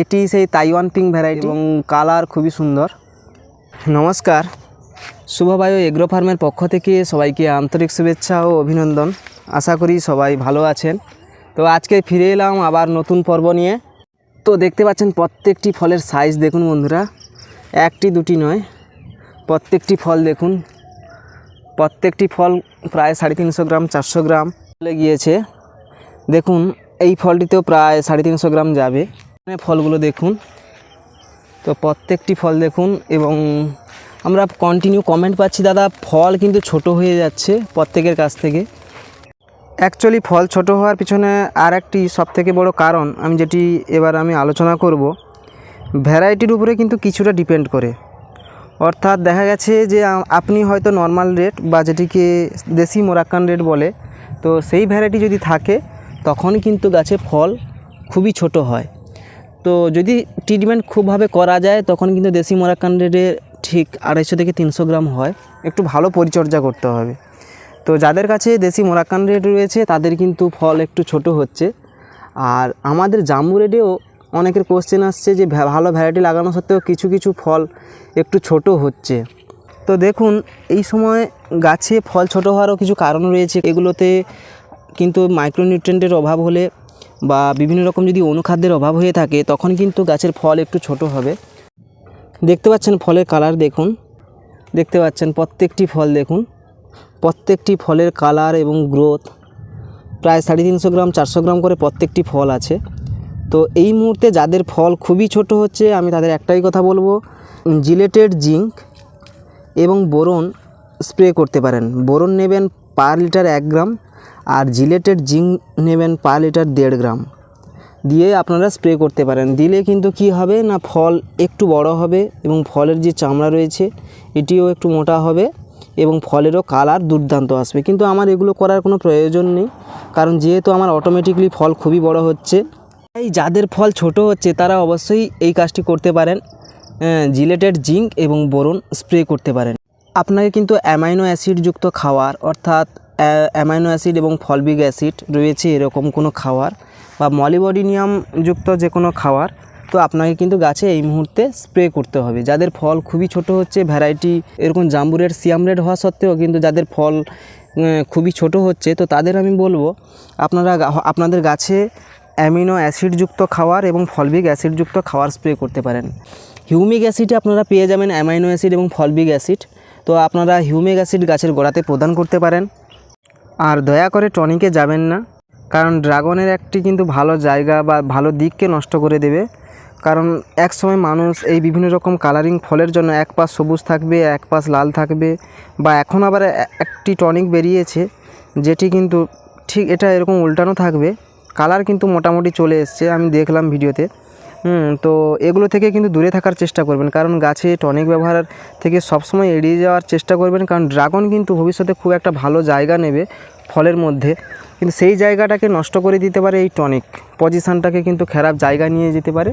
এটি সেই Taiwan pink variety এবং কালার খুবই সুন্দর। নমস্কার। শুভবায়ু এগ্রো ফার্মের পক্ষ থেকে সবাইকে আন্তরিক শুভেচ্ছা ও অভিনন্দন। আশা করি সবাই ভালো আছেন। তো আজকে ফিরে এলাম আবার নতুন পর্ব নিয়ে। তো দেখতে পাচ্ছেন প্রত্যেকটি ফলের সাইজ দেখুন বন্ধুরা। একটি দুটি নয়। প্রত্যেকটি ফল দেখুন। প্রত্যেকটি ফল প্রায় সাড়ে তিনশো গ্রাম চারশো গ্রাম চলে গিয়েছে। দেখুন এই ফলটিতেও প্রায় সাড়ে তিনশো গ্রাম যাবে। এখানে ফলগুলো দেখুন। তো প্রত্যেকটি ফল দেখুন এবং আমরা কন্টিনিউ কমেন্ট পাচ্ছি, দাদা, ফল কিন্তু ছোট হয়ে যাচ্ছে প্রত্যেকের কাছ থেকে। অ্যাকচুয়ালি ফল ছোট হওয়ার পিছনে আর একটি সবথেকে বড় কারণ আমি যেটি এবার আমি আলোচনা করব ভ্যারাইটির উপরে কিন্তু কিছুটা ডিপেন্ড করে। অর্থাৎ দেখা গেছে যে আপনি হয়তো নর্মাল রেট বা যেটিকে দেশি মোরাক্কান রেট বলে, তো সেই ভ্যারাইটি যদি থাকে, তখন কিন্তু গাছে ফল খুবই ছোট হয়। তো যদি ট্রিটমেন্ট খুবভাবে করা যায়, তখন কিন্তু দেশি মোরাক্কান রেটে ঠিক আড়াইশো থেকে তিনশো গ্রাম হয়। একটু ভালো পরিচর্যা করতে হবে। তো যাদের কাছে দেশি মোরাক্কান রেট রয়েছে, তাদের কিন্তু ফল একটু ছোট হচ্ছে। আর আমাদের জাম্বু রেটেও অনেকের কোশ্চেন আসছে যে ভালো ভ্যারাইটি লাগানো সত্ত্বেও কিছু কিছু ফল একটু ছোট হচ্ছে। তো দেখুন, এই সময় গাছে ফল ছোট হওয়ারও কিছু কারণ রয়েছে। এগুলোতে কিন্তু মাইক্রোনিউট্রেন্টের অভাব হলে বা বিভিন্ন রকম যদি অনুখাদ্যের অভাব হয়ে থাকে, তখন কিন্তু গাছের ফল একটু ছোট হবে। দেখতে পাচ্ছেন ফলের কালার দেখুন। দেখতে পাচ্ছেন প্রত্যেকটি ফল দেখুন। প্রত্যেকটি ফলের কালার এবং গ্রোথ। প্রায় সাড়ে তিনশো গ্রাম, চারশো গ্রাম করে প্রত্যেকটি ফল আছে। তো এই মুহূর্তে যাদের ফল খুবই ছোট হচ্ছে, আমি তাদের একটাই কথা বলব, জিলেটেড জিঙ্ক এবং বোরন স্প্রে করতে পারেন। বোরন নেবেন পার লিটার এক গ্রাম। আর জিলেটেড জিঙ্ক নেবেন পার লিটার দেড় গ্রাম। দিয়ে আপনারা স্প্রে করতে পারেন। দিলে কিন্তু কি হবে না, ফল একটু বড় হবে এবং ফলের যে চামড়া রয়েছে, এটিও একটু মোটা হবে এবং ফলেরও কালার দুর্দান্ত আসবে। কিন্তু আমার এগুলো করার কোনো প্রয়োজন নেই, কারণ যেহেতু আমার অটোমেটিকলি ফল খুবই বড় হচ্ছে, তাই যাদের ফল ছোট হচ্ছে, তারা অবশ্যই এই কাজটি করতে পারেন। জিলেটেড জিঙ্ক এবং বোরন স্প্রে করতে পারেন। আপনাকে কিন্তু অ্যামাইনো অ্যাসিডযুক্ত খাওয়ার, অর্থাৎ অ্যামাইনো অ্যাসিড এবং ফলবিক অ্যাসিড রয়েছে এরকম কোনো খাবার বা মলিবডিনিয়ামযুক্ত যে কোনো খাবার তো আপনাকে কিন্তু গাছে এই মুহূর্তে স্প্রে করতে হবে। যাদের ফল খুবই ছোট হচ্ছে ভ্যারাইটি এরকম জাম্বুরের সিয়াম রেড হওয়া সত্ত্বেও কিন্তু যাদের ফল খুবই ছোট হচ্ছে, তো তাদের আমি বলব, আপনারা আপনাদের গাছে অ্যামিনো অ্যাসিডযুক্ত খাবার এবং ফলবিক অ্যাসিডযুক্ত খাবার স্প্রে করতে পারেন। হিউমিক অ্যাসিডে আপনারা পেয়ে যাবেন অ্যামাইনো অ্যাসিড এবং ফলবিক অ্যাসিড তো আপনারা হিউমিক অ্যাসিড গাছের গোড়াতে প্রদান করতে পারেন। আর দয়া করে টনিকে যাবেন না, কারণ ড্রাগনের একটি কিন্তু ভালো জায়গা বা ভালো দিককে নষ্ট করে দেবে। কারণ এক সময় মানুষ এই বিভিন্ন রকম কালারিং ফলের জন্য এক পাশ সবুজ থাকবে, এক পাশ লাল থাকবে বা এখন আবার একটি টনিক বেরিয়েছে, যেটি কিন্তু ঠিক এটা এরকম উল্টানো থাকবে। কালার কিন্তু মোটামুটি চলে এসছে, আমি দেখলাম ভিডিওতে। হুম, তো এগুলো থেকে কিন্তু দূরে থাকার চেষ্টা করবেন। কারণ গাছে টনিক ব্যবহার থেকে সবসময় এড়িয়ে যাওয়ার চেষ্টা করবেন। কারণ ড্রাগন কিন্তু ভবিষ্যতে খুব একটা ভালো জায়গা নেবে ফলের মধ্যে। কিন্তু সেই জায়গাটাকে নষ্ট করে দিতে পারে এই টনিক পজিশানটাকে কিন্তু খারাপ জায়গা নিয়ে যেতে পারে,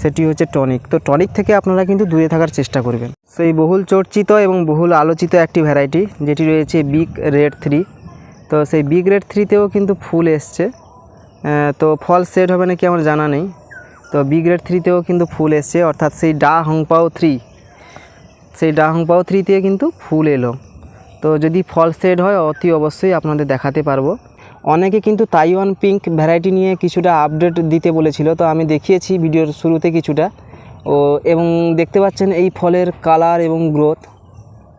সেটি হচ্ছে টনিক তো টনিক থেকে আপনারা কিন্তু দূরে থাকার চেষ্টা করবেন। সেই বহুল চর্চিত এবং বহুল আলোচিত একটি ভ্যারাইটি যেটি রয়েছে বিগ রেড থ্রি তো সেই বিগ রেড থ্রিতেও কিন্তু ফুল এসছে। তো ফল সেট হবে নাকি আমার জানা নেই। তো বি গ্রেড থ্রিতেও কিন্তু ফুল এসছে, অর্থাৎ সেই ডা হংপাও থ্রি সেই ডা হংপাও থ্রিতে কিন্তু ফুল এলো। তো যদি ফল সেড হয়, অতি অবশ্যই আপনাদের দেখাতে পারব। অনেকে কিন্তু তাইওয়ান পিঙ্ক ভ্যারাইটি নিয়ে কিছুটা আপডেট দিতে বলেছিল, তো আমি দেখিয়েছি ভিডিওর শুরুতে কিছুটা। ও, এবং দেখতে পাচ্ছেন এই ফলের কালার এবং গ্রোথ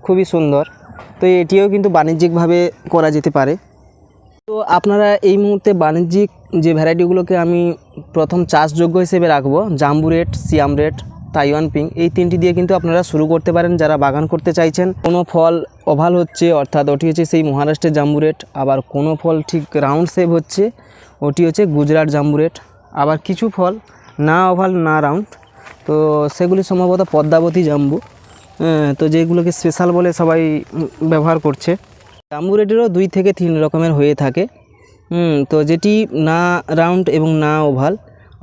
খুবই সুন্দর। তো এটিও কিন্তু বাণিজ্যিকভাবে করা যেতে পারে। তো আপনারা এই মুহূর্তে বাণিজ্যিক যে ভ্যারাইটিগুলোকে আমি প্রথম চাষযোগ্য হিসেবে রাখব Jambu red Siam red Taiwan pink এই তিনটি দিয়ে কিন্তু আপনারা শুরু করতে পারেন যারা বাগান করতে চাইছেন। কোনো ফল ওভাল হচ্ছে অর্থাৎ ওটি হচ্ছে সেই মহারাষ্ট্রের জাম্বু রেট আবার কোনো ফল ঠিক রাউন্ড শেপ হচ্ছে ওটি হচ্ছে গুজরাট জাম্বু রেট আবার কিছু ফল না ওভাল না রাউন্ড তো সেগুলি সম্ভবত পদ্মাবতী জাম্বু হ্যাঁ, তো যেগুলোকে স্পেশাল বলে সবাই ব্যবহার করছে। জাম্বু রেটেরও দুই থেকে তিন রকমের হয়ে থাকে। তো যেটি না রাউন্ড এবং না ওভাল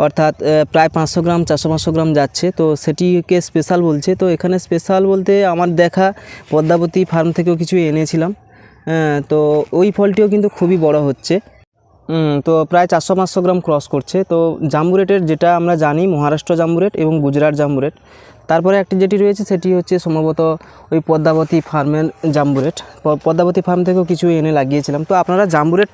অর্থাৎ প্রায় পাঁচশো গ্রাম চারশো পাঁচশো গ্রাম যাচ্ছে। তো সেটিকে স্পেশাল বলছে। তো এখানে স্পেশাল বলতে আমার দেখা পদ্মাবতী ফার্ম থেকেও কিছু এনেছিলাম। হ্যাঁ, তো ওই ফলটিও কিন্তু খুবই বড় হচ্ছে। তো প্রায় চারশো পাঁচশো গ্রাম ক্রস করছে। তো জাম্বুরেটের যেটা আমরা জানি মহারাষ্ট্র জাম্বুরেট এবং গুজরাট জাম্বুরেট তারপরে একটি যেটি রয়েছে সেটি হচ্ছে সম্ভবত ওই পদ্মাবতী ফার্মের জাম্বুরেট। পদ্মাবতী ফার্ম থেকেও কিছু এনে লাগিয়েছিলাম। তো আপনারা জাম্বুরেট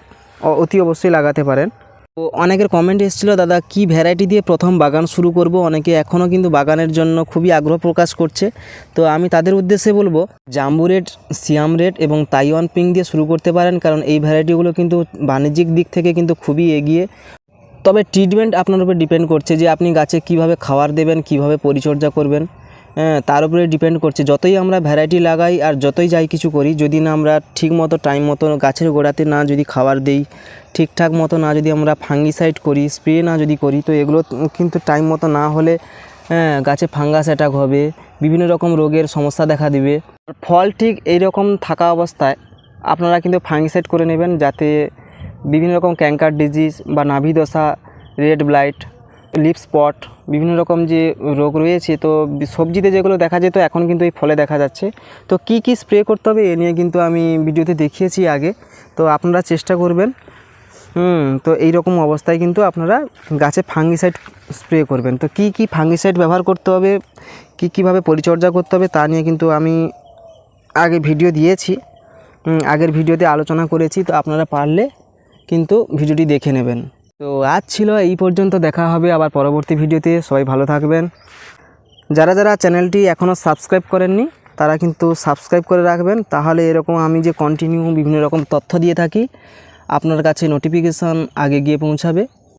অতি অবশ্যই লাগাতে পারেন। তো অনেকের কমেন্ট এসেছিল, দাদা, কি ভ্যারাইটি দিয়ে প্রথম বাগান শুরু করব? অনেকে এখনও কিন্তু বাগানের জন্য খুবই আগ্রহ প্রকাশ করছে। তো আমি তাদের উদ্দেশ্যে বলব জাম্বু রেড সিয়াম রেড এবং তাইওয়ান পিং দিয়ে শুরু করতে পারেন, কারণ এই ভ্যারাইটিগুলো কিন্তু বাণিজ্যিক দিক থেকে কিন্তু খুবই এগিয়ে। তবে ট্রিটমেন্ট আপনার উপর ডিপেন্ড করছে যে আপনি গাছে কীভাবে খাবার দেবেন, কীভাবে পরিচর্যা করবেন। হ্যাঁ তার উপরে ডিপেন্ড করছে। যতই আমরা ভ্যারাইটি লাগাই আর যতই যাই কিছু করি, যদি না আমরা ঠিক মতো টাইম মতো গাছের গোড়াতে না যদি খাবার দেই, ঠিকঠাক মতো না যদি আমরা ফাঙ্গিসাইড করি স্প্রে না যদি করি, তো এগুলো কিন্তু টাইম মতো না হলে হ্যাঁ গাছে ফাঙ্গাস অ্যাটাক হবে, বিভিন্ন রকম রোগের সমস্যা দেখা দিবে। ফল ঠিক এই রকম থাকা অবস্থায় আপনারা কিন্তু ফাঙ্গিসাইড করে নেবেন যাতে বিভিন্ন রকম ক্যাঙ্কার ডিজিজ বা নাভি দশা রেড ব্লাইট লিপ স্পট বিভিন্ন রকম যে রোগ রয়েছে, তো সবজিতে যেগুলো দেখা যেত, এখন কিন্তু এই ফলে দেখা যাচ্ছে। তো কি কি স্প্রে করতে হবে, এ নিয়ে কিন্তু আমি ভিডিওতে দেখিয়েছি আগে। তো আপনারা চেষ্টা করবেন। হুম, তো এই রকম অবস্থায় কিন্তু আপনারা গাছে ফাঙ্গিসাইড স্প্রে করবেন। তো কি কি ফাঙ্গিসাইড ব্যবহার করতে হবে, কি কীভাবে পরিচর্যা করতে হবে, তা নিয়ে কিন্তু আমি আগে ভিডিও দিয়েছি। আগের ভিডিওতে আলোচনা করেছি। তো আপনারা পারলে কিন্তু ভিডিওটি দেখে নেবেন। তো আজ ছিল এই পর্যন্ত, দেখা হবে আবার পরবর্তী ভিডিওতে। সবাই ভালো থাকবেন। যারা যারা চ্যানেলটি এখনও সাবস্ক্রাইব করেননি, তারা কিন্তু সাবস্ক্রাইব করে রাখবেন। তাহলে এরকম আমি যে কন্টিনিউ বিভিন্ন রকম তথ্য দিয়ে থাকি, আপনার কাছে নোটিফিকেশান আগে গিয়ে পৌঁছাবে।